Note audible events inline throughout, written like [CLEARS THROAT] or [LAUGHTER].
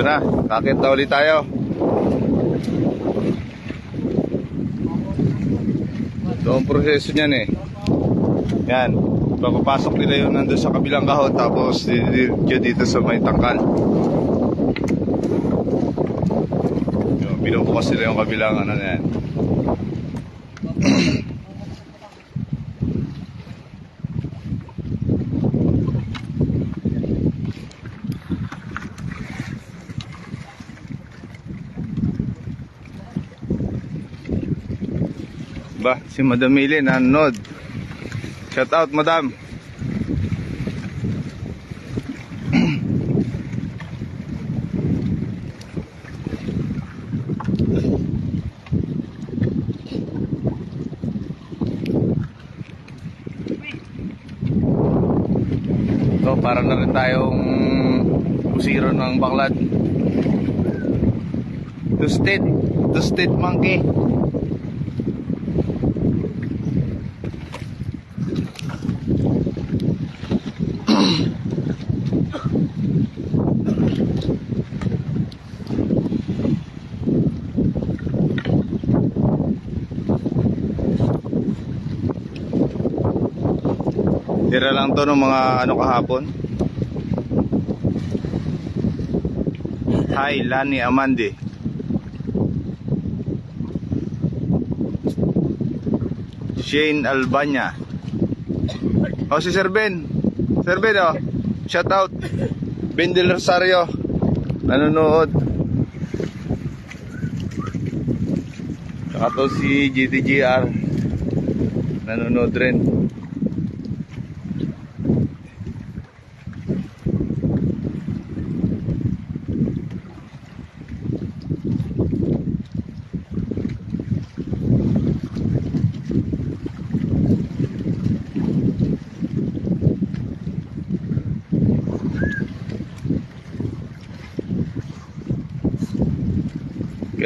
Ito na, kakit ulit tayo. Ito ang proseso niyan eh. Yan. Papapasok nila yun nandun sa kabilang kahon tapos dito dito sa may tangkal. Yun, binubukas nila yung kabilang ano na yan. [CLEARS THROAT] Ba, si Madam Mili nanonood. Shout out, Madam. So, para na rin tayong kusiro ng baklad. Toasted. Toasted monkey. Tira lang to ng mga ano kahapon. Hi, Lani Amandi. Shane Albania. Oh, si Sir Ben. Sir Ben, oh. Shout out. Ben Del Rosario. Nanonood. Saka to si GTGR. Nanonood rin.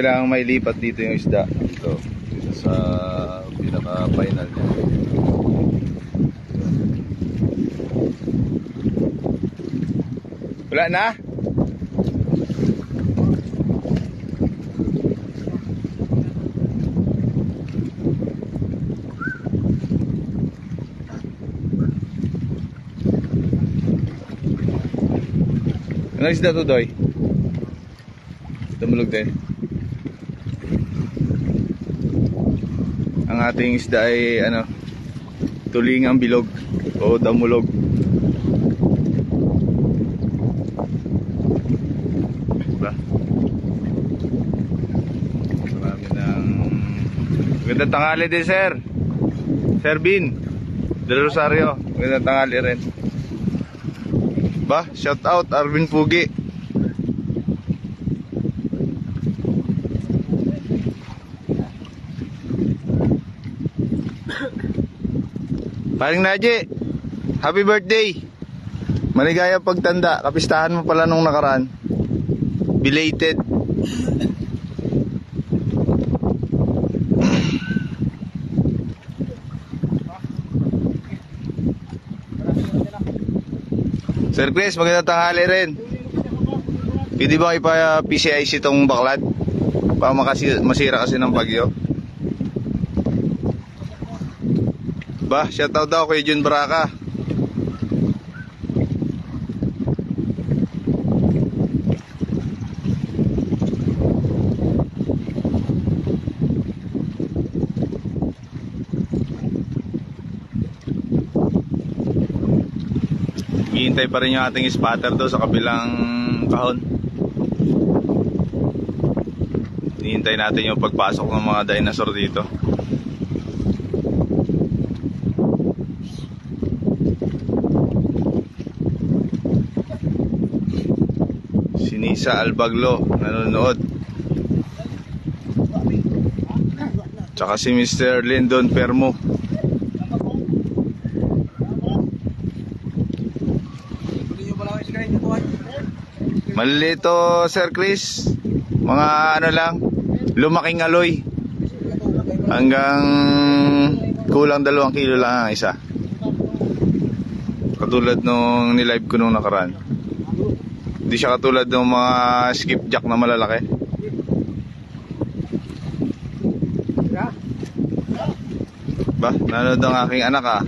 Kailangan may lipat dito yung isda. Ito. Dito sa pinaka-final niya. Wala na? Ano isda to, Doy? Tumulog din. Ang ating isda ay ano, tulingang bilog o damulog. Diba? Marami ng... Magandang tanghali din, sir. Sir Bin. Del Rosario. Magandang tanghali rin. Ba, shout out Arvin Pugi. Paring Naji, happy birthday. Maligaya pagtanda. Kapistahan mo pala nung nakaraan. Belated. Sir Chris, magandang tanghali rin. Pwede ba ipa-PCIC itong baklad? Para makasi masira kasi ng bagyo. Ba, shoutout daw kay Jun Braca. Hihintay pa rin yung ating spotter doon sa kabilang kahon. Hihintay natin yung pagpasok ng mga dinosaur dito. Sinisa Albaglo nanonood. Tsaka si Mr. Lyndon Permo. Malilito, Sir Chris. Mga ano lang, lumaking aloy. Hanggang kulang dalawang kilo lang ang isa. Katulad nung nilive ko nung nakaraan. Hindi siya katulad ng mga skipjack na malalaki. Ba, nanonood ang aking anak ah.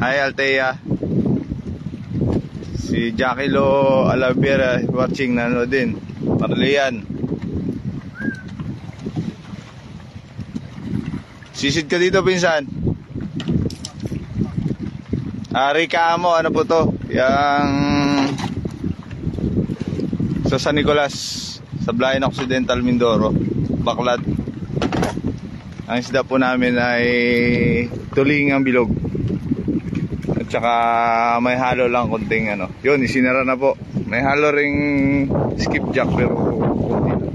Hi Altea. Si Jackie Lo Alavera watching nanonood din. Marlian. Sisid ka dito, pinsan. Ari ka mo, ano po to? Yang sa San Nicolas, sa Blayan Occidental, Mindoro, Baklad. Ang isda po namin ay tulingang bilog. At saka may halo lang konting ano. Yun, isinara na po. May halo ring skipjack pero konti lang.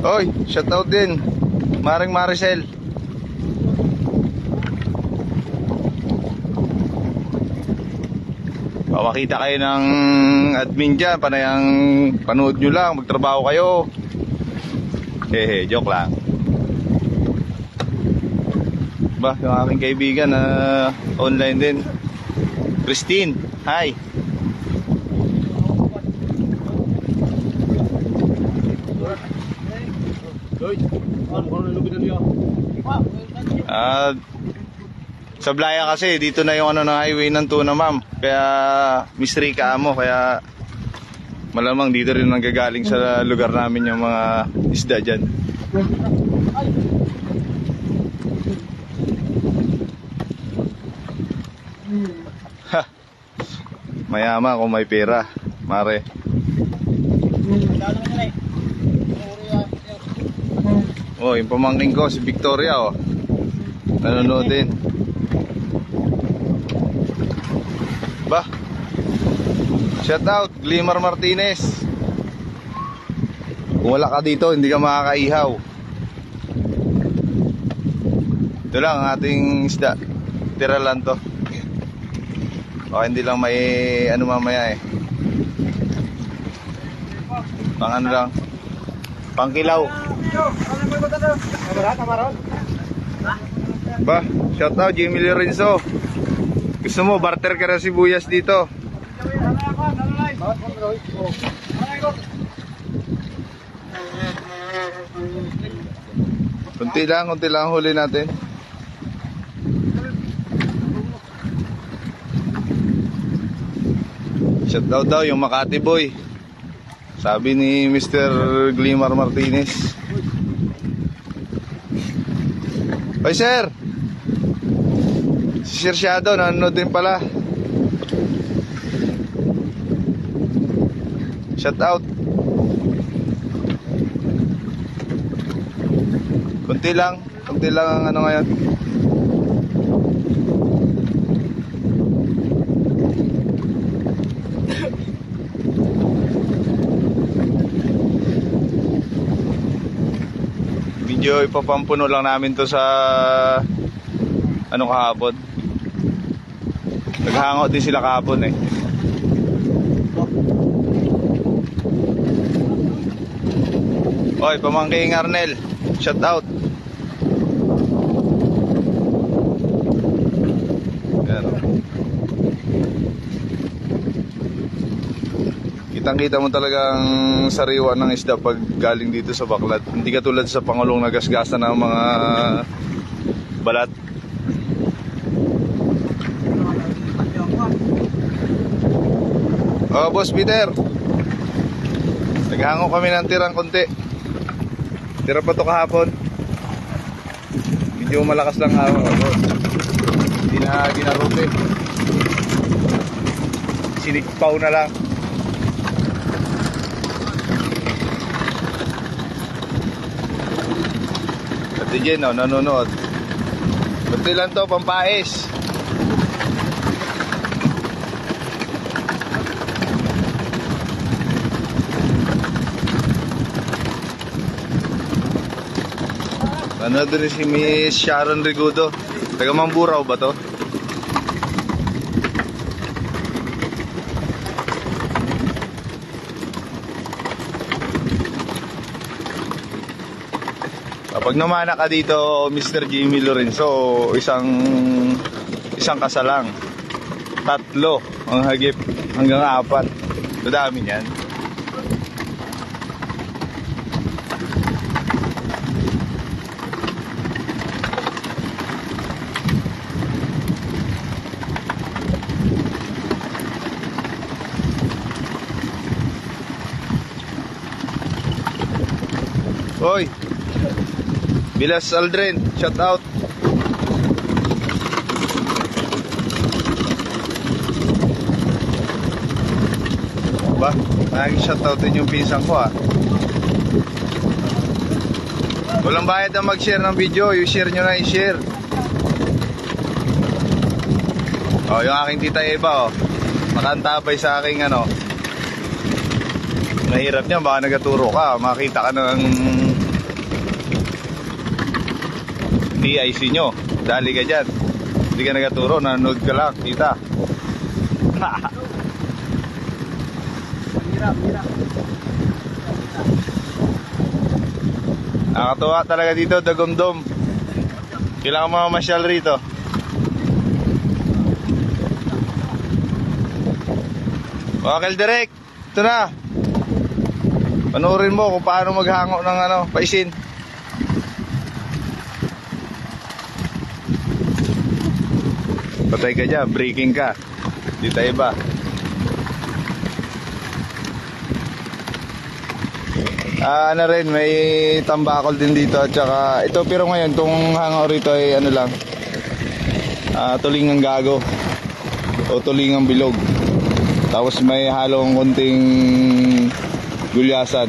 Oy, shoutout din. Maring Maricel. Pawakita kayo ng admin dyan, panayang panood nyo lang, magtrabaho kayo. Hehe, joke lang. Ba, yung aking kaibigan na online din. Christine, hi. Ah, sa Blaya kasi, dito na yung ano ng highway ng tuna, ma'am. Kaya, mystery ka mo, kaya malamang dito rin nanggagaling sa lugar namin yung mga isda dyan. Ha! Mayama kung may pera, mare. Oh, yung pamangking ko, si Victoria, oh. Nanonood din. Ba? Shout out, Glimar Martinez. Kung wala ka dito, hindi ka makakaihaw. Ito lang ang ating isda. Tira lang to. O hindi lang may ano mamaya eh. Pang ano lang. Pangkilaw. Ba, shout out Jimmy Lorenzo. Gusto mo barter ka ng sibuyas dito? Kunti lang, kunti lang ang huli natin. Shout out daw yung Makati boy. Sabi ni Mr. Glimar Martinez. Hoy sir! Si Sir Shadow, nanonood din pala. Shout out. Kunti lang. Kunti lang ang ano ngayon. Video ipapampuno lang namin to sa ano kahapon. Naghangout din sila kahapon eh. Oy, pamangking Arnel. Shout out. Kitang-kita mo talagang sariwa ng isda pag galing dito sa Baklad. Hindi katulad sa Pangulong nagasgasa ng mga balat. Oh, Boss Peter. Naghango kami ng tirang konti. Tira pa to kahapon. Medyo malakas lang hawak ako. Hindi na ginarote. Sinikpaw na lang. Jen, oh, nanonood. Kunti lang to, pampais. Ano doon si Miss Sharon Rigudo? Taga Mamburao ba to? Kapag namana ka dito, Mr. Jimmy Lorenzo, isang isang kasalang. Tatlo ang hagip hanggang apat. Madami niyan. Hoy! Bilas Aldrin, shout out. Ba, naging shout out din yung pinsan ko ah. Walang bayad na mag-share ng video, yung share nyo na i-share. Oh, yung aking tita Eva oh. Nakantabay sa aking ano. Mahirap niya, baka nagaturo ka, makita ka ng DIC nyo. Dali ka dyan. Hindi ka nagaturo, nanonood ka lang, kita. [LAUGHS] Nakakatuwa talaga dito, dagomdom. Kailangan mga masyal rito. Wakil direct, ito na. Panoorin mo kung paano maghango ng ano, paisin. Patay ka dyan, breaking ka. Di tayo ba? Ah, ano rin, may tambakol din dito at saka ito pero ngayon tong hangaw rito ay ano lang. Ah, tulingang gago o tulingang bilog. Tapos may halong konting gulyasan.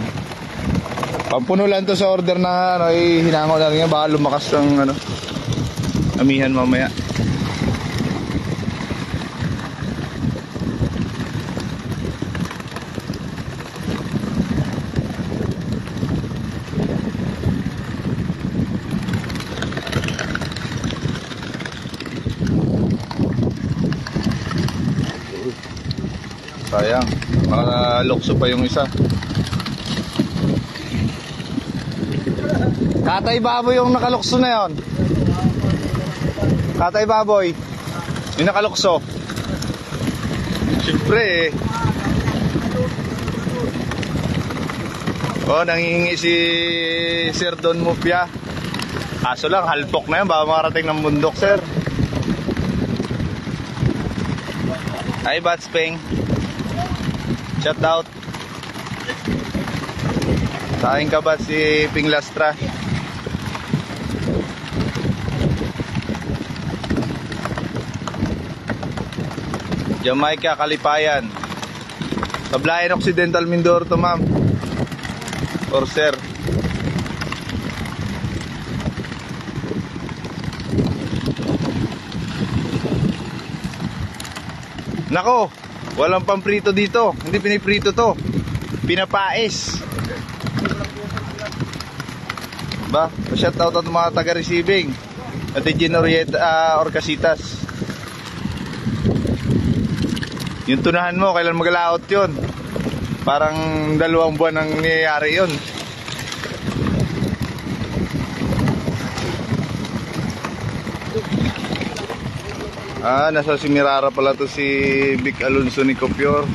Pampuno lang to sa order na ano, ay hinango na rin yan. Baka lumakas ng ano, amihan mamaya. Sayang. Nakalokso pa yung isa. Katay baboy yung nakalokso na yon. Katay baboy. Yung nakalokso. Siyempre eh. Oh, nangihingi si Sir Don Mupia. Kaso lang, halpok na yan. Baka makarating ng bundok, sir. Hi, Bats Peng. Shout out. Sa akin ka ba si Ping Lastra? Jamaica, Kalipayan. Tablayan Occidental Mindoro to ma'am. Or sir. Nako, walang pamprito dito. Hindi piniprito to. Pinapais. Ba, shout out at mga taga-receiving. At Generate uh, Orcasitas. Yung tunahan mo, kailan mag-layout yun? Parang dalawang buwan ang nangyayari yun. Ah, nasa Simirara pala to si Vic Alonso ni Copior.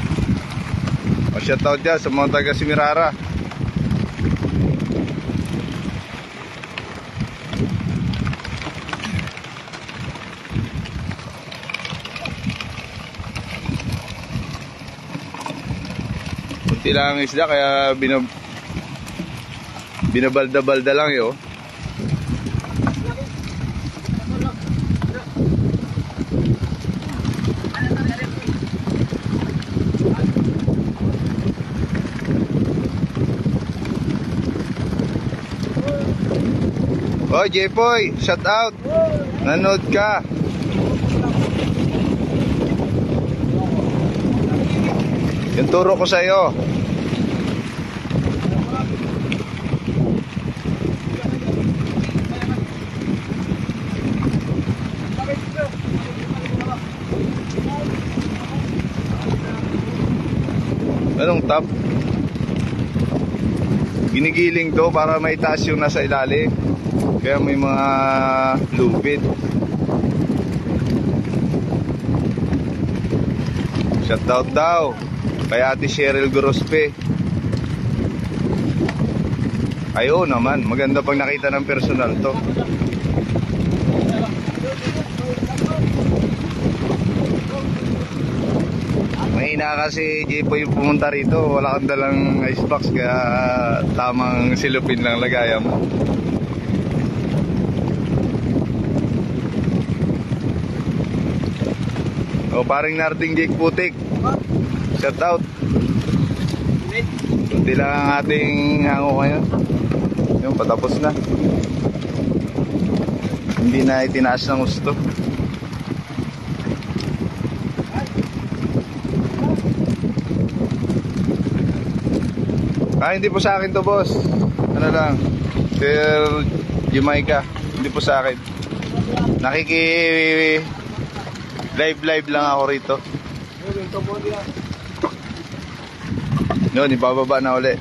O shoutout dyan sa mga taga Simirara. Kunti lang ang isda kaya binab binabalda-balda lang yun. Oh, Jepoy, shout out. Nanood ka. Yung turo ko sa iyo. Anong top? Ginigiling to para maitaas yung nasa ilalim. Kaya may mga lupit. Shoutout daw kay Ate Cheryl Gorospe. Ay oo naman, maganda pag nakita ng personal to. Mahina kasi Jepo yung pumunta rito, wala kang dalang icebox kaya tamang silupin lang lagayan mo. O paring narting Jake Putik. Shout out. Kunti lang ang ating hango ngayon. Yung patapos na. Hindi na itinaas ng gusto. Ah, hindi po sa akin to, boss. Ano lang, Sir Jamaica. Hindi po sa akin. Nakiki live live lang ako rito. Yun, ibababa na uli.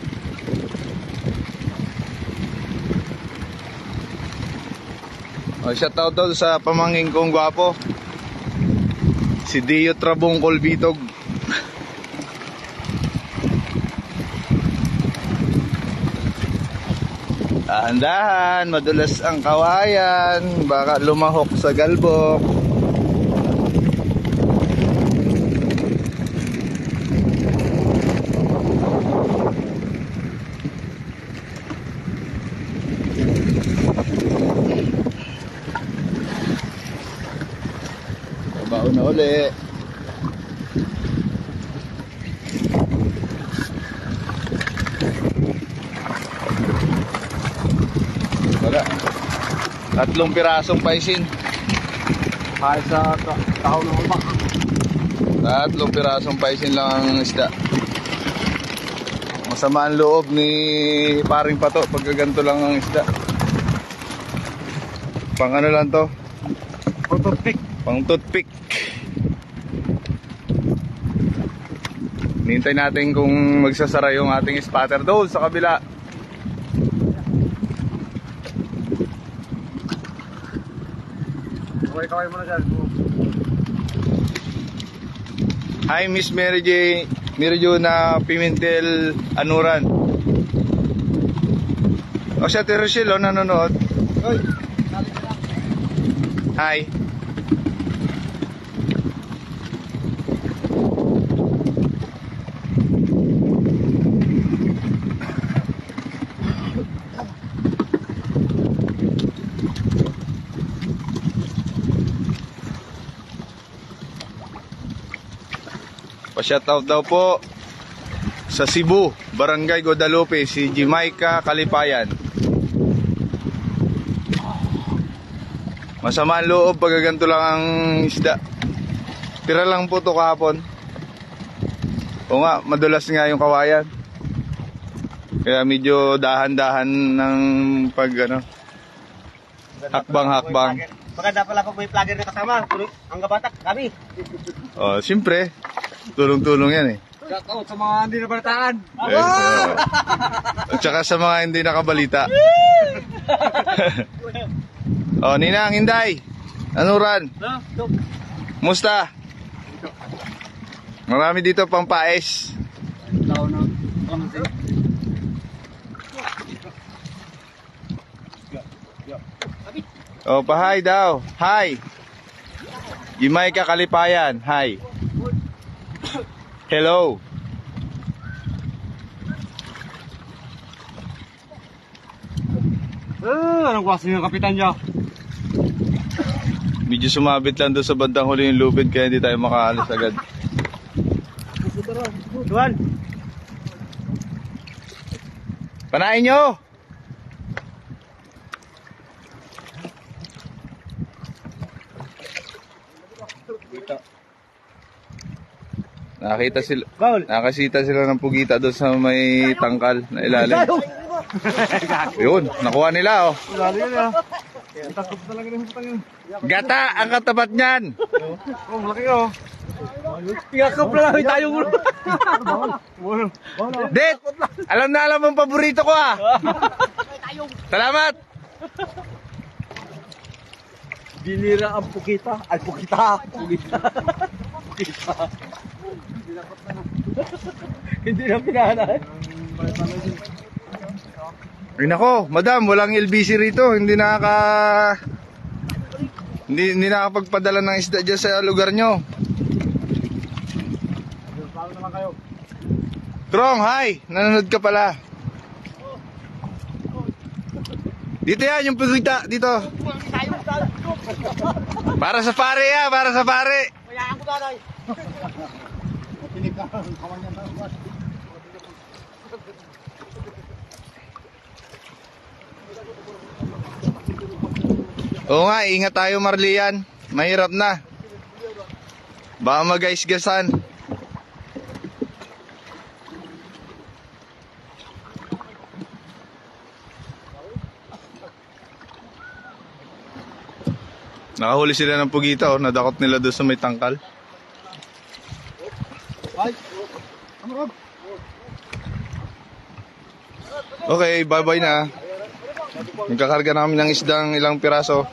Oh, shout out daw sa pamangking kong gwapo. Si Dio Trabong Colbitog. Dahan-dahan, madulas ang kawayan, baka lumahok sa galbok. Babaon na uli. Wala. Tatlong pirasong paisin. Kahit sa tao ng umak. Tatlong pirasong paisin lang ang isda. Masama ang loob ni paring pato pag ganito lang ang isda. Pang ano lang to? Toothpick. Pang toothpick. Nintay natin kung magsasara yung ating spatter doon sa kabila. Okay, kaway mo na dyan. Hi Miss Mary J. Mary Jo na Pimentel Anuran. O siya Terosil o nanonood. Hoy, Hi. Pa-shoutout daw po sa Cebu, Barangay Guadalupe, si Jamaica Kalipayan. Masama ang loob pag ganito lang ang isda. Tira lang po to kahapon. O nga, madulas nga yung kawayan. Kaya medyo dahan-dahan ng pag ano, hakbang-hakbang. Maganda pala pag may vlogger na kasama. Ang gabatak, kami. O, siyempre, tulong-tulong yan eh. Shoutout sa mga hindi nabalitaan. Eh, oo. At saka sa mga hindi nakabalita. [LAUGHS] o, Ninang, Hinday. Anuran, musta? Marami dito pang paes. Oh, pa-hi daw. Hi. Jamaica Kalipayan. Hi. Hello. Ah, anong klase yung kapitan niya? Medyo sumabit lang doon sa bandang huli yung lubid kaya hindi tayo makaalis agad. Duan. Panain nyo! Nakita sila, nakasita sila ng pugita doon sa may tangkal na ilalim. Yun, nakuha nila oh. Yun. Gata ang katapat niyan. Oh, malaki oh. Iyakap na lang tayo ulo. Bawal. Det! Alam na alam ang paborito ko ah. Salamat! Binira ang pukita. Ay, pukita. Pukita. Pukita. Hindi na pinanay. Ay nako, madam, walang LBC rito. Hindi nakaka... Hindi, hindi nakapagpadala ng isda dyan sa lugar nyo. Krong, hi! Nanonood ka pala. Dito yan, yung pagkita. Dito. Para sa pare ya, para sa pare. Mayaan ko tatay. Oo nga, ingat tayo Marlian. Mahirap na. Baka magaisgasan. Nakahuli sila ng pugita oh, nadakot nila doon sa may tangkal. Ay. Okay, bye-bye na. Nagkakarga namin ng isdang ilang piraso.